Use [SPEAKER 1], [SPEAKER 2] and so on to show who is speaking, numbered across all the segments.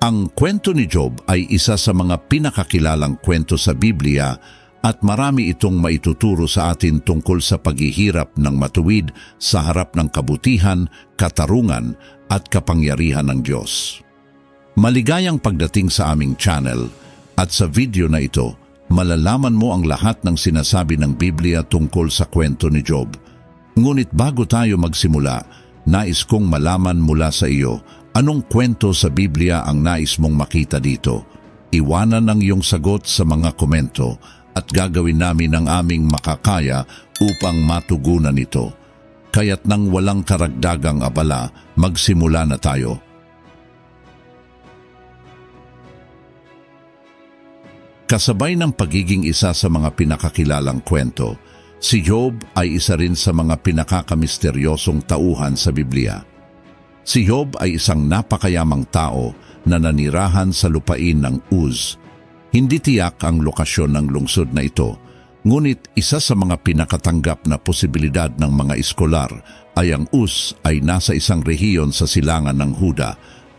[SPEAKER 1] Ang kwento ni Job ay isa sa mga pinakakilalang kwento sa Biblia at marami itong maituturo sa atin tungkol sa paghihirap ng matuwid sa harap ng kabutihan, katarungan at kapangyarihan ng Diyos. Maligayang pagdating sa aming channel at sa video na ito, malalaman mo ang lahat ng sinasabi ng Biblia tungkol sa kwento ni Job. Ngunit bago tayo magsimula, nais kong malaman mula sa iyo anong kwento sa Biblia ang nais mong makita dito. Iwanan ang iyong sagot sa mga komento at gagawin namin ang aming makakaya upang matugunan ito. Kaya't nang walang karagdagang abala, magsimula na tayo. Kasabay ng pagiging isa sa mga pinakakilalang kwento, si Job ay isa rin sa mga pinakakamisteryosong tauhan sa Biblia. Si Job ay isang napakayamang tao na nanirahan sa lupain ng Uz. Hindi tiyak ang lokasyon ng lungsod na ito, ngunit isa sa mga pinakatanggap na posibilidad ng mga iskolar ay ang Uz ay nasa isang rehiyon sa silangan ng Huda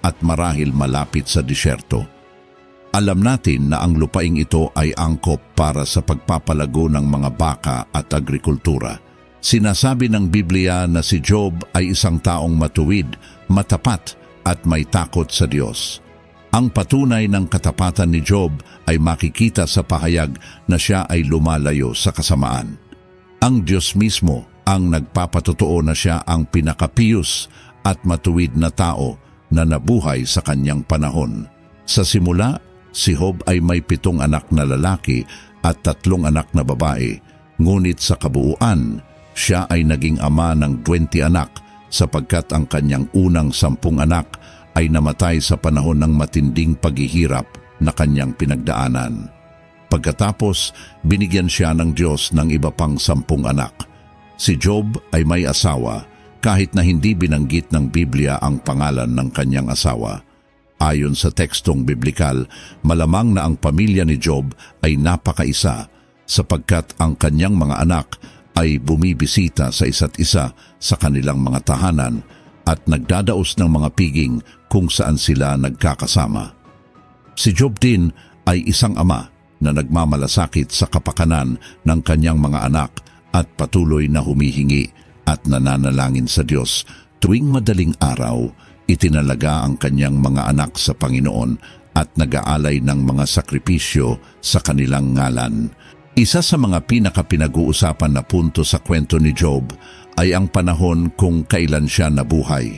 [SPEAKER 1] at marahil malapit sa disyerto. Alam natin na ang lupaing ito ay angkop para sa pagpapalago ng mga baka at agrikultura. Sinasabi ng Biblia na si Job ay isang taong matuwid, matapat at may takot sa Diyos. Ang patunay ng katapatan ni Job ay makikita sa pahayag na siya ay lumalayo sa kasamaan. Ang Diyos mismo ang nagpapatotoo na siya ang pinakapiyos at matuwid na tao na nabuhay sa kanyang panahon. Sa simula, si Job ay may pitong anak na lalaki at tatlong anak na babae, ngunit sa kabuuan, siya ay naging ama ng 20 anak sapagkat ang kanyang unang sampung anak ay namatay sa panahon ng matinding paghihirap na kanyang pinagdaanan. Pagkatapos, binigyan siya ng Diyos ng iba pang sampung anak. Si Job ay may asawa kahit na hindi binanggit ng Biblia ang pangalan ng kanyang asawa. Ayon sa tekstong biblikal, malamang na ang pamilya ni Job ay napakaisa sapagkat ang kanyang mga anak ay bumibisita sa isa't isa sa kanilang mga tahanan at nagdadaos ng mga piging kung saan sila nagkakasama. Si Job din ay isang ama na nagmamalasakit sa kapakanan ng kanyang mga anak at patuloy na humihingi at nananalangin sa Diyos tuwing madaling araw itinalaga ang kanyang mga anak sa Panginoon at nag-aalay ng mga sakripisyo sa kanilang ngalan. Isa sa mga pinakapinag-uusapan na punto sa kwento ni Job ay ang panahon kung kailan siya nabuhay.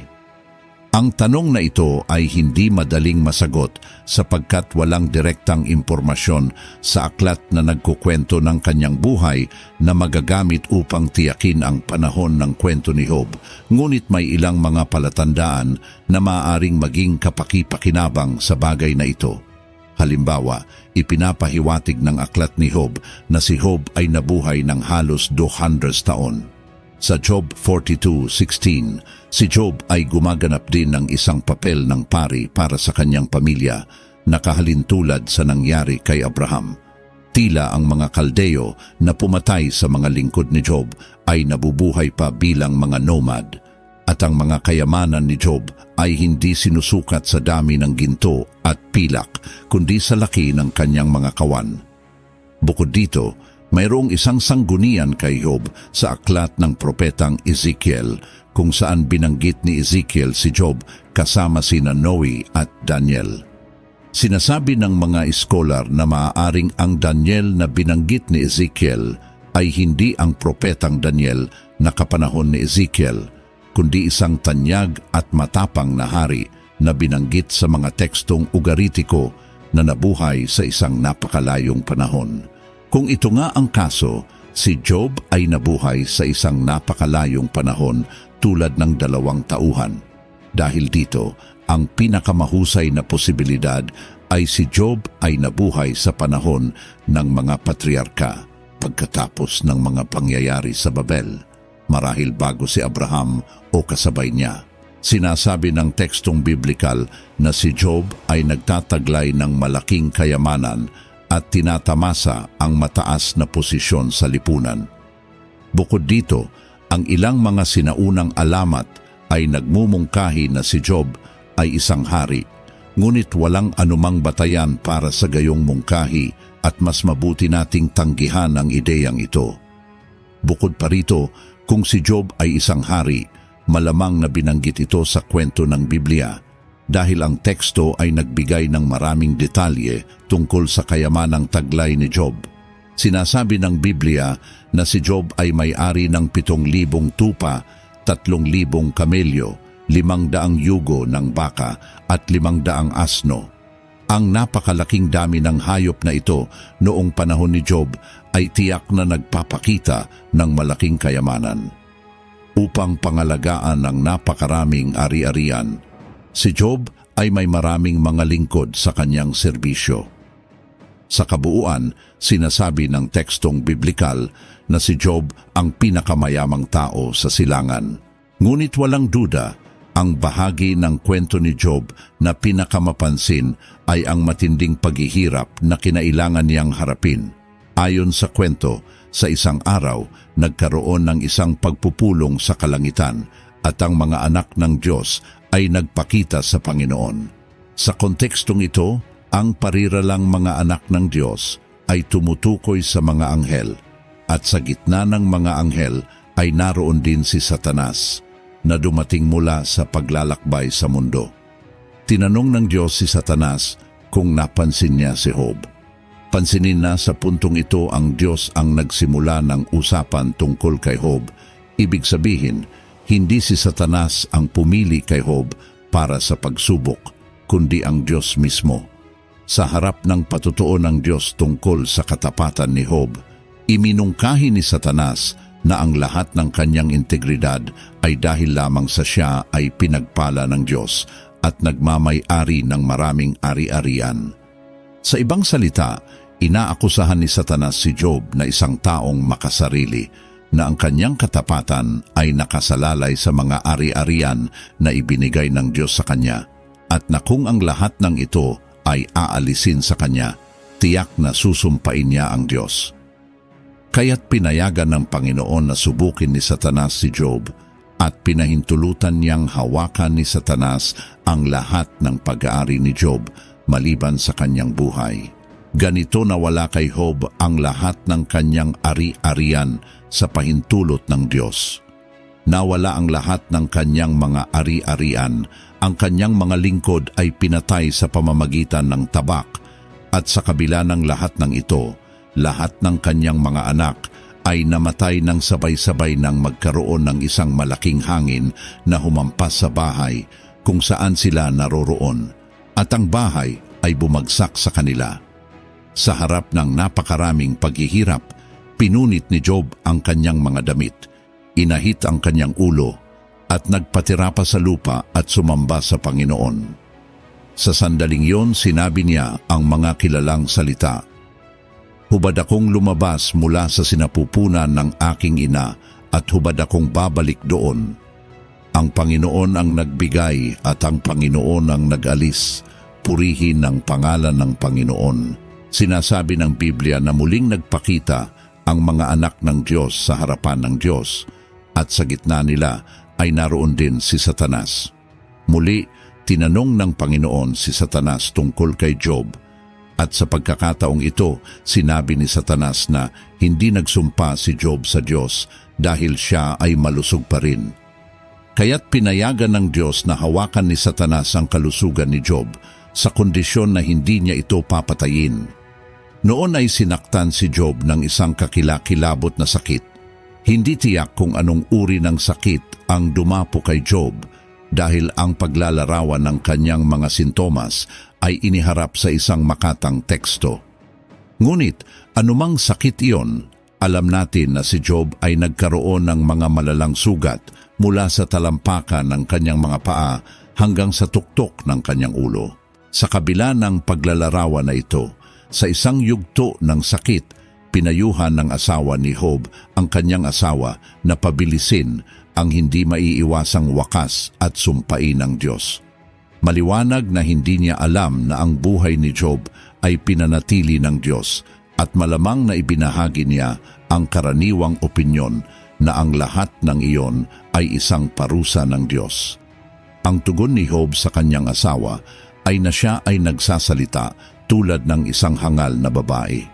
[SPEAKER 1] Ang tanong na ito ay hindi madaling masagot sapagkat walang direktang impormasyon sa aklat na nagkukwento ng kanyang buhay na magagamit upang tiyakin ang panahon ng kwento ni Job. Ngunit may ilang mga palatandaan na maaaring maging kapakipakinabang sa bagay na ito. Halimbawa, ipinapahiwatig ng aklat ni Job na si Job ay nabuhay ng halos 200 taon. Sa Job 42.16, si Job ay gumaganap din ng isang papel ng pari para sa kanyang pamilya, nakahalintulad sa nangyari kay Abraham. Tila ang mga kaldeo na pumatay sa mga lingkod ni Job ay nabubuhay pa bilang mga nomad at ang mga kayamanan ni Job ay hindi sinusukat sa dami ng ginto at pilak kundi sa laki ng kanyang mga kawan. Bukod dito, mayroong isang sanggunian kay Job sa aklat ng propetang Ezekiel kung saan binanggit ni Ezekiel si Job kasama sina Noe at Daniel. Sinasabi ng mga iskolar na maaaring ang Daniel na binanggit ni Ezekiel ay hindi ang propetang Daniel na kapanahon ni Ezekiel, kundi isang tanyag at matapang na hari na binanggit sa mga tekstong ugaritiko na nabuhay sa isang napakalayong panahon. Kung ito nga ang kaso, si Job ay nabuhay sa isang napakalayong panahon tulad ng dalawang tauhan. Dahil dito, ang pinakamahusay na posibilidad ay si Job ay nabuhay sa panahon ng mga patriarka pagkatapos ng mga pangyayari sa Babel, marahil bago si Abraham o kasabay niya. Sinasabi ng tekstong biblikal na si Job ay nagtataglay ng malaking kayamanan at tinatamasa ang mataas na posisyon sa lipunan. Bukod dito, ang ilang mga sinaunang alamat ay nagmumungkahi na si Job ay isang hari, ngunit walang anumang batayan para sa gayong mungkahi at mas mabuti nating tanggihan ang ideyang ito. Bukod pa rito, kung si Job ay isang hari, malamang na binanggit ito sa kwento ng Biblia dahil ang teksto ay nagbigay ng maraming detalye tungkol sa kayamanang taglay ni Job. Sinasabi ng Biblia na si Job ay may-ari ng pitong libong tupa, tatlong libong kamelyo, limang daang yugo ng baka at limang daang asno. Ang napakalaking dami ng hayop na ito noong panahon ni Job ay tiyak na nagpapakita ng malaking kayamanan. Upang pangalagaan ang napakaraming ari-arian, si Job ay may maraming mga lingkod sa kanyang serbisyo. Sa kabuuan, sinasabi ng tekstong biblikal na si Job ang pinakamayamang tao sa silangan. Ngunit walang duda, ang bahagi ng kwento ni Job na pinakamapansin ay ang matinding paghihirap na kinailangan niyang harapin. Ayon sa kwento, sa isang araw, nagkaroon ng isang pagpupulong sa kalangitan at ang mga anak ng Diyos ay nagpakita sa Panginoon. Sa kontekstong ito, ang pariralang mga anak ng Diyos ay tumutukoy sa mga anghel at sa gitna ng mga anghel ay naroon din si Satanas na dumating mula sa paglalakbay sa mundo. Tinanong ng Diyos si Satanas kung napansin niya si Job. Pansinin na sa puntong ito ang Diyos ang nagsimula ng usapan tungkol kay Job. Ibig sabihin, hindi si Satanas ang pumili kay Job para sa pagsubok, kundi ang Diyos mismo. Sa harap ng patutuo ng Diyos tungkol sa katapatan ni Job, iminungkahi ni Satanas na ang lahat ng kanyang integridad ay dahil lamang sa siya ay pinagpala ng Diyos at nagmamay-ari ng maraming ari-arian. Sa ibang salita, inaakusahan ni Satanas si Job na isang taong makasarili na ang kanyang katapatan ay nakasalalay sa mga ari-arian na ibinigay ng Diyos sa kanya at na kung ang lahat ng ito ay aalisin sa kanya, tiyak na susumpain niya ang Diyos. Kaya't pinayagan ng Panginoon na subukin ni Satanas si Job at pinahintulutan niyang hawakan ni Satanas ang lahat ng pag-aari ni Job maliban sa kanyang buhay. Ganito nawala kay Job ang lahat ng kanyang ari-arian sa pahintulot ng Diyos. Nawala ang lahat ng kanyang mga ari-arian, ang kanyang mga lingkod ay pinatay sa pamamagitan ng tabak at sa kabila ng lahat ng ito, lahat ng kanyang mga anak ay namatay ng sabay-sabay nang magkaroon ng isang malaking hangin na humampas sa bahay kung saan sila naroroon at ang bahay ay bumagsak sa kanila. Sa harap ng napakaraming paghihirap, pinunit ni Job ang kanyang mga damit, inahit ang kanyang ulo at nagpatira pa sa lupa at sumamba sa Panginoon. Sa sandaling yon sinabi niya ang mga kilalang salita, Hubad akong lumabas mula sa sinapupunan ng aking ina at hubad akong babalik doon. Ang Panginoon ang nagbigay at ang Panginoon ang nag-alis. Purihin ang pangalan ng Panginoon. Sinasabi ng Biblia na muling nagpakita ang mga anak ng Diyos sa harapan ng Diyos at sa gitna nila ay naroon din si Satanas. Muli, tinanong ng Panginoon si Satanas tungkol kay Job at sa pagkakataong ito, sinabi ni Satanas na hindi nagsumpa si Job sa Diyos dahil siya ay malusog pa rin. Kaya't pinayagan ng Diyos na hawakan ni Satanas ang kalusugan ni Job sa kondisyon na hindi niya ito papatayin. Noon ay sinaktan si Job ng isang kakilakilabot na sakit. Hindi tiyak kung anong uri ng sakit ang dumapo kay Job dahil ang paglalarawan ng kanyang mga sintomas ay iniharap sa isang makatang teksto. Ngunit anumang sakit iyon, alam natin na si Job ay nagkaroon ng mga malalang sugat mula sa talampakan ng kanyang mga paa hanggang sa tuktok ng kanyang ulo. Sa kabila ng paglalarawan na ito, sa isang yugto ng sakit, pinayuhan ng asawa ni Job ang kanyang asawa na pabilisin ang hindi maiiwasang wakas at sumpain ng Diyos. Maliwanag na hindi niya alam na ang buhay ni Job ay pinanatili ng Diyos at malamang na ibinahagi niya ang karaniwang opinyon na ang lahat ng iyon ay isang parusa ng Diyos. Ang tugon ni Job sa kanyang asawa ay na siya ay nagsasalita tulad ng isang hangal na babae.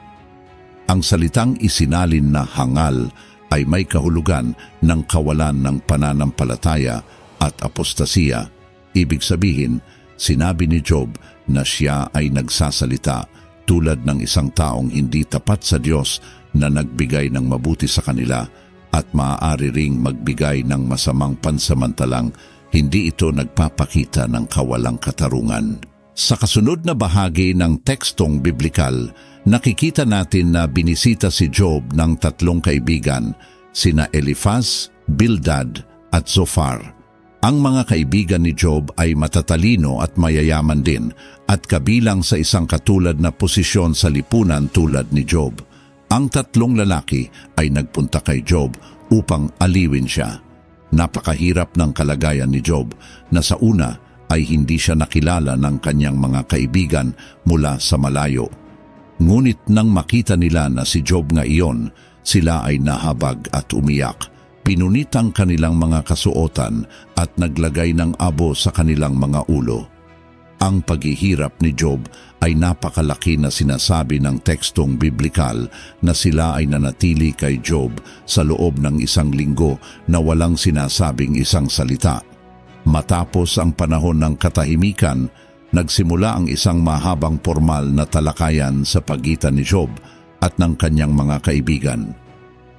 [SPEAKER 1] Ang salitang isinalin na hangal ay may kahulugan ng kawalan ng pananampalataya at apostasiya. Ibig sabihin, sinabi ni Job na siya ay nagsasalita tulad ng isang taong hindi tapat sa Diyos na nagbigay ng mabuti sa kanila at maaari ring magbigay ng masamang pansamantalang hindi ito nagpapakita ng kawalang katarungan. Sa kasunod na bahagi ng tekstong biblikal, nakikita natin na binisita si Job ng tatlong kaibigan, sina Eliphaz, Bildad at Zophar. Ang mga kaibigan ni Job ay matatalino at mayayaman din at kabilang sa isang katulad na posisyon sa lipunan tulad ni Job. Ang tatlong lalaki ay nagpunta kay Job upang aliwin siya. Napakahirap ng kalagayan ni Job na sa una ay hindi siya nakilala ng kanyang mga kaibigan mula sa malayo. Ngunit nang makita nila na si Job nga iyon, sila ay nahabag at umiyak pinunit ang kanilang mga kasuotan at naglagay ng abo sa kanilang mga ulo. Ang paghihirap ni Job ay napakalaki na sinasabi ng tekstong biblikal na sila ay nanatili kay Job sa loob ng isang linggo na walang sinasabing isang salita. Matapos ang panahon ng katahimikan, nagsimula ang isang mahabang formal na talakayan sa pagitan ni Job at ng kanyang mga kaibigan.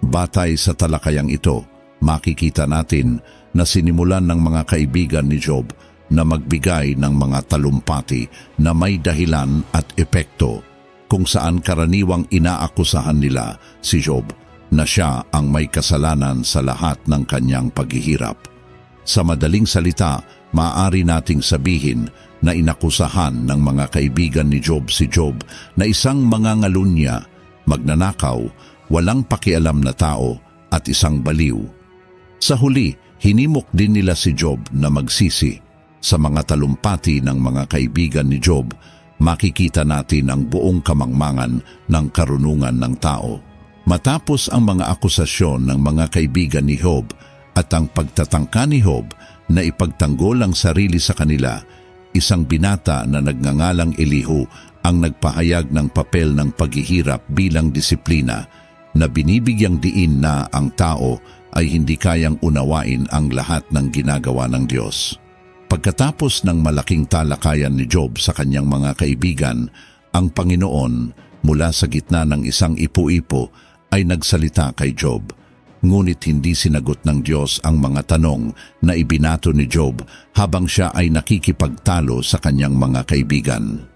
[SPEAKER 1] Batay sa talakayang ito, makikita natin na sinimulan ng mga kaibigan ni Job na magbigay ng mga talumpati na may dahilan at epekto kung saan karaniwang inaakusahan nila si Job na siya ang may kasalanan sa lahat ng kanyang paghihirap. Sa madaling salita, maaari nating sabihin na inakusahan ng mga kaibigan ni Job si Job na isang mangangalunya, magnanakaw, walang pakialam na tao at isang baliw. Sa huli, hinimok din nila si Job na magsisi. Sa mga talumpati ng mga kaibigan ni Job, makikita natin ang buong kamangmangan ng karunungan ng tao. Matapos ang mga akusasyon ng mga kaibigan ni Job at ang pagtatangka ni Job na ipagtanggol ang sarili sa kanila, isang binata na nagngangalang Elihu ang nagpahayag ng papel ng paghihirap bilang disiplina na binibigyang diin na ang tao ay hindi kayang unawain ang lahat ng ginagawa ng Diyos. Pagkatapos ng malaking talakayan ni Job sa kanyang mga kaibigan, ang Panginoon mula sa gitna ng isang ipo-ipo ay nagsalita kay Job. Ngunit hindi sinagot ng Diyos ang mga tanong na ibinato ni Job habang siya ay nakikipagtalo sa kanyang mga kaibigan.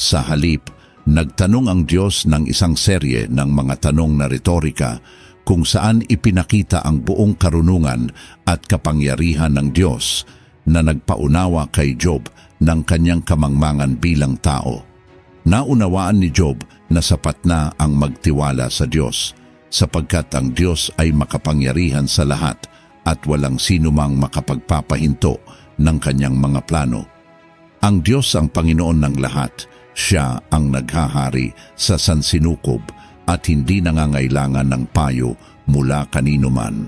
[SPEAKER 1] Sa halip, nagtanong ang Diyos ng isang serye ng mga tanong na retorika kung saan ipinakita ang buong karunungan at kapangyarihan ng Diyos na nagpaunawa kay Job ng kanyang kamangmangan bilang tao. Naunawaan ni Job na sapat na ang magtiwala sa Diyos sapagkat ang Diyos ay makapangyarihan sa lahat at walang sinumang makapagpapahinto ng kanyang mga plano. Ang Diyos ang Panginoon ng lahat, siya ang naghahari sa sansinukob at hindi nangangailangan ng payo mula kanino man.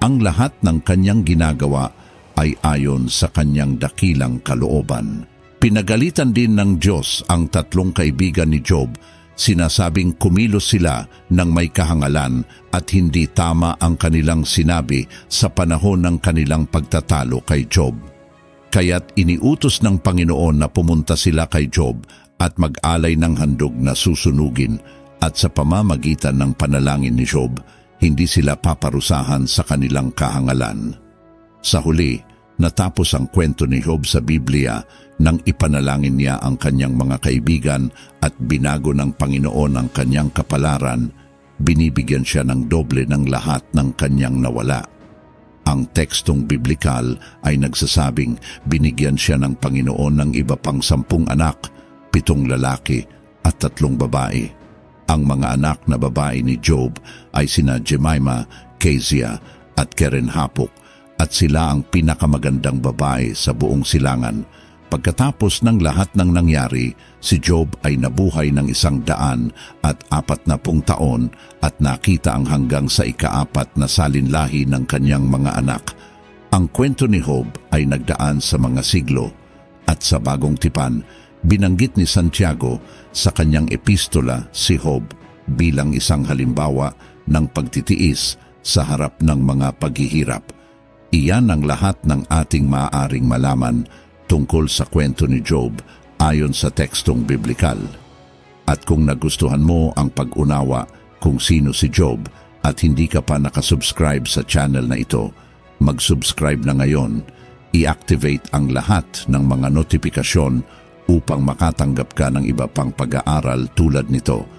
[SPEAKER 1] Ang lahat ng kanyang ginagawa ay ayon sa kanyang dakilang kalooban. Pinagalitan din ng Diyos ang tatlong kaibigan ni Job, sinasabing kumilos sila ng may kahangalan at hindi tama ang kanilang sinabi sa panahon ng kanilang pagtatalo kay Job. Kaya't iniutos ng Panginoon na pumunta sila kay Job at mag-alay ng handog na susunugin at sa pamamagitan ng panalangin ni Job, hindi sila paparusahan sa kanilang kahangalan. Sa huli, natapos ang kwento ni Job sa Biblia nang ipanalangin niya ang kanyang mga kaibigan at binago ng Panginoon ang kanyang kapalaran, binibigyan siya ng doble ng lahat ng kanyang nawala. Ang tekstong biblikal ay nagsasabing binigyan siya ng Panginoon ng iba pang sampung anak, pitong lalaki at tatlong babae. Ang mga anak na babae ni Job ay sina Jemima, Kezia at Keren Hapuk at sila ang pinakamagandang babae sa buong silangan. Pagkatapos ng lahat ng nangyari, si Job ay nabuhay ng isang daan at apat na pung taon at nakita ang hanggang sa ikaapat na salinlahi ng kanyang mga anak. Ang kwento ni Job ay nagdaan sa mga siglo At sa bagong tipan, binanggit ni Santiago sa kanyang epistola si Job bilang isang halimbawa ng pagtitiis sa harap ng mga paghihirap. Iyan ang lahat ng ating maaaring malaman tungkol sa kwento ni Job ayon sa tekstong biblikal. At kung nagustuhan mo ang pag-unawa kung sino si Job at hindi ka pa nakasubscribe sa channel na ito, mag-subscribe na ngayon. I-activate ang lahat ng mga notifikasyon upang makatanggap ka ng iba pang pag-aaral tulad nito